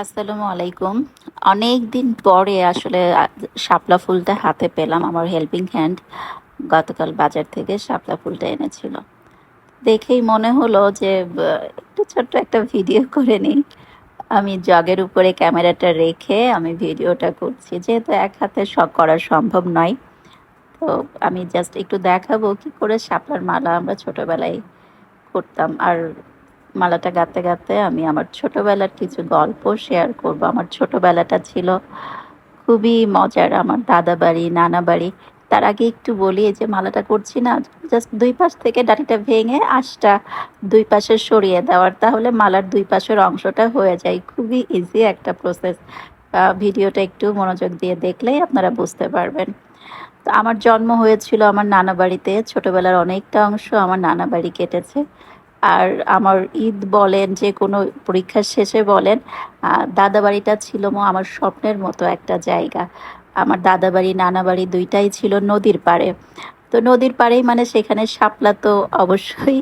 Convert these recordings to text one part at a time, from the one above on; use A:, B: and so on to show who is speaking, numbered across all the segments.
A: আসসালামু আলাইকুম। অনেক দিন পরে আসলে শাপলা ফুলটা হাতে পেলাম আমার হেল্পিং হ্যান্ড গতকাল বাজার থেকে শাপলা ফুলটা এনেছিল। দেখেই মনে হলো যে একটু ছোট্ট একটা ভিডিও করে নিই। আমি জগের উপরে ক্যামেরাটা রেখে আমি ভিডিওটা করছি। যেহেতু এক হাতে সব করা সম্ভব নয়, তো আমি জাস্ট একটু দেখাবো কি করে শাপলার মালা আমরা ছোটোবেলায় করতাম। আর মালাটা গাঁথতে গাঁথতে আমি আমার ছোটবেলার কিছু গল্প শেয়ার করব। আমার ছোটবেলাটা ছিল খুবই মজার। আমার দাদা বাড়ি নানা বাড়ি তার আগে একটু বলি, এই যে মালাটা করছি না জাস্ট দুই পাশ থেকে ডাটিটা ভেঙে আঁশটা দুই পাশে সরিয়ে দেওয়ার, তাহলে মালার দুই পাশের অংশটা হয়ে যায়। খুবই ইজি একটা প্রসেস ভিডিওটা একটু মনোযোগ দিয়ে দেখলেই আপনারা বুঝতে পারবেন। তো আমার জন্ম হয়েছিল আমার নানা বাড়িতে ছোটবেলার অনেকটা অংশ আমার নানা বাড়ি কেটেছে। আর আমার ঈদ বলেন যে কোনো পরীক্ষার শেষে বলেন আহ, দাদা বাড়িটা ছিল ম- আমার স্বপ্নের মতো একটা জায়গা। আমার দাদা বাড়ি নানা বাড়ি দুইটাই ছিল নদীর পাড়ে। তো নদীর পাড়েই মানে সেখানে শাপলা তো অবশ্যই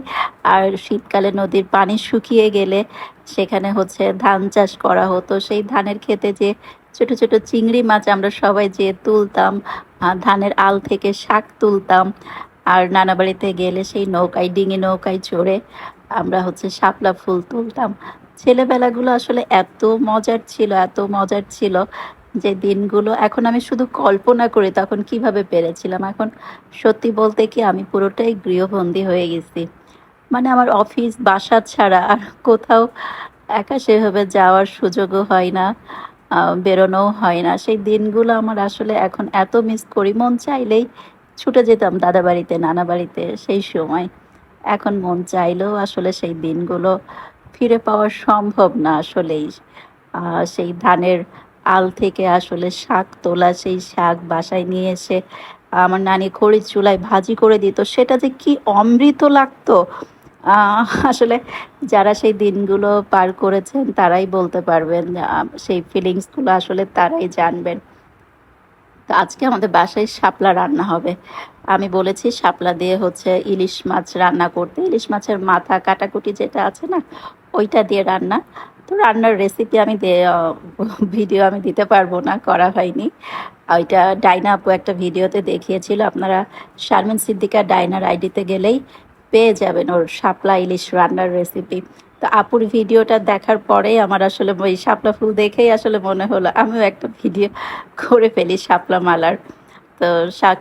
A: আর শীতকালে নদীর পানি শুকিয়ে গেলে সেখানে হচ্ছে ধান চাষ করা হতো। সেই ধানের খেতে যে ছোট ছোট চিংড়ি মাছ আমরা সবাই যে তুলতাম ধানের আল থেকে শাক তুলতাম আর নানা বাড়িতে গেলে সেই নৌকায়, ডিঙি নৌকায় চড়ে আমরা হচ্ছে শাপলা ফুল তুলতাম। ছেলেবেলাগুলো আসলে এত মজার ছিল, এত মজার ছিল যে দিনগুলো এখন আমি শুধু কল্পনা করি তখন কীভাবে পেরেছিলাম। এখন সত্যি বলতে কি আমি পুরোটাই গৃহবন্দী হয়ে গেছি। মানে আমার অফিস, বাসা ছাড়া আর কোথাও একা সেভাবে যাওয়ার সুযোগও হয় না বেরোনোও হয় না। সেই দিনগুলো আমার আসলে এখন এত মিস করি। মন চাইলেই ছুটে যেতাম দাদা বাড়িতে, নানা বাড়িতে সেই সময়। এখন মন চাইলেও আসলে সেই দিনগুলো ফিরে পাওয়া সম্ভব না আসলেই। সেই ধানের আল থেকে আসলে শাক তোলা, সেই শাক বাসায় নিয়ে এসে আমার নানি খড়ির চুলায় ভাজি করে দিত। সেটা যে কি অমৃত লাগতো? আসলে যারা সেই দিনগুলো পার করেছেন তারাই বলতে পারবেন সেই ফিলিংসগুলো আসলে তারাই জানবেন। তো আজকে আমাদের বাসায় শাপলা রান্না হবে। আমি বলেছি শাপলা দিয়ে হচ্ছে ইলিশ মাছ রান্না করতে। ইলিশ মাছের মাথা কাটাকুটি যেটা আছে না, ওইটা দিয়ে রান্না। তো রান্নার রেসিপি আমি ভিডিও আমি দিতে পারব না, করা হয়নি। ওইটা ডাইনা আপু একটা ভিডিওতে দেখিয়েছিল। আপনারা শারমিন সিদ্দিকা ডাইনার আইডিতে গেলেই পেয়ে যাবেন ওর শাপলা ইলিশ রান্নার রেসিপি তো আপুর ভিডিওটা দেখার পরেই আমার আসলে ওই শাপলা ফুল দেখেই আসলে মনে হলো, আমিও একটা ভিডিও করে ফেলি শাপলা মালার। তো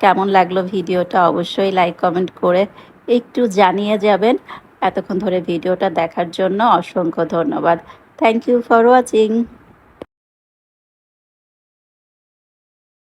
A: কেমন লাগল ভিডিওটা অবশ্যই লাইক কমেন্ট করে একটু জানিয়ে যাবেন। এতক্ষণ ধরে ভিডিওটা দেখার জন্য অসংখ্য ধন্যবাদ। Thank you for watching